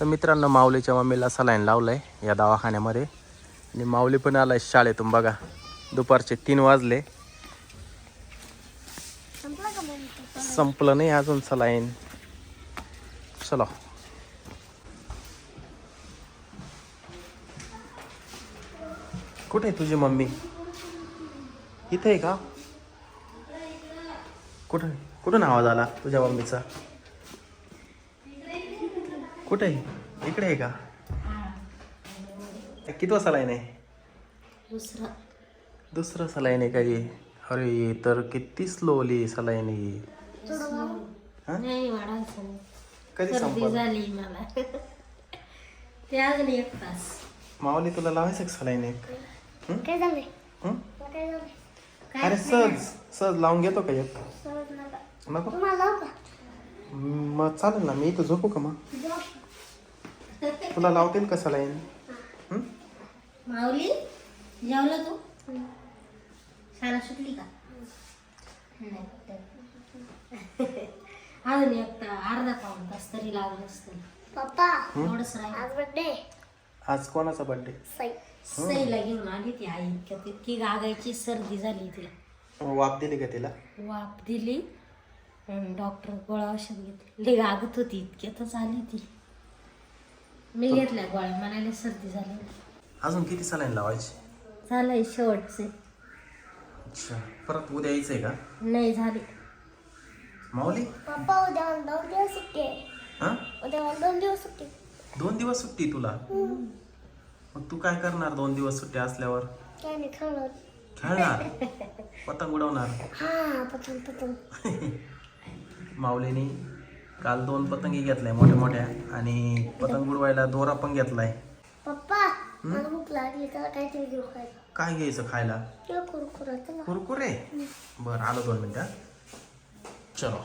तर मित्रांनो माऊलीच्या मम्मीला सलाईन आहे या दवाखान्यामध्ये आणि माऊली पण आलाय शाळेतून बघा दुपारचे तीन वाजले. संपलं नाही अजून सलाईन चलो. कुठे आहे तुझी मम्मी? इथे आहे का? कुठं कुठून आवाज आला तुझ्या मम्मीचा? कुठे? आहे इकडे आहे का? कितवा सलाईन आहे? दुसरा. दुसरं सलाईन आहे का हे? अरे तर किती स्लोली सलाईन आहे ही. कधी सर्दी संपल? झाली मला. ते अजून एक तास. माऊली तुला लावायचं का सलाईन एक? अरे सहज सहज लावून घेतो का एक? नका. मग चालेल ना मी इथं झोपू का मग? तुला लावतील का सलाईन? हं? माऊली जेवलं तू? शाळा सुटली का. अजून एक ता- अर्धा पाऊन तास तरी लागलं असतं पप्पा थोडस राहील. आज बर्थडे आज कोणाचा बर्थडे सई. सईला घेऊन आली ती आई. इतकी गागायची सर्दी झाली तिला. वाप दिली का तिला? वाफ दिली. डॉक्टर गोळ्या औषध घेतली. लई गागत होती. इतक्यातच आली ती. मी घेतल्या गोळ्या. म्हणाले सर्दी झाली. अजून किती सलाईन लावायची? झालंय शेवटचे. अच्छा. परत उद्या यायचंय का? नाही झाली. माऊली? पप्पा उद्या मला दोन दिवस सुट्टी आहे. हा? उद्या मला दोन दिवस सुट्टी दोन दिवस सुट्टी तुला? मग तू काय करणार दोन दिवस सुट्टी असल्यावर? काय नाही खाणार खेळणार? पतंग उडवणार? हा पतंग पतंग. माऊलीने काल दोन पतंगी घेतल्या मोठ्या मोठ्या आणि पतंग उडवायला दोरा पण घेतलाय. पप्पा मला भूक लागली तर काहीतरी घेऊ खायला. काय घ्यायचं खायला? किंवा कुरकुरा चला. कुरकुरे? बरं आलो दोन मिनटं. चलो.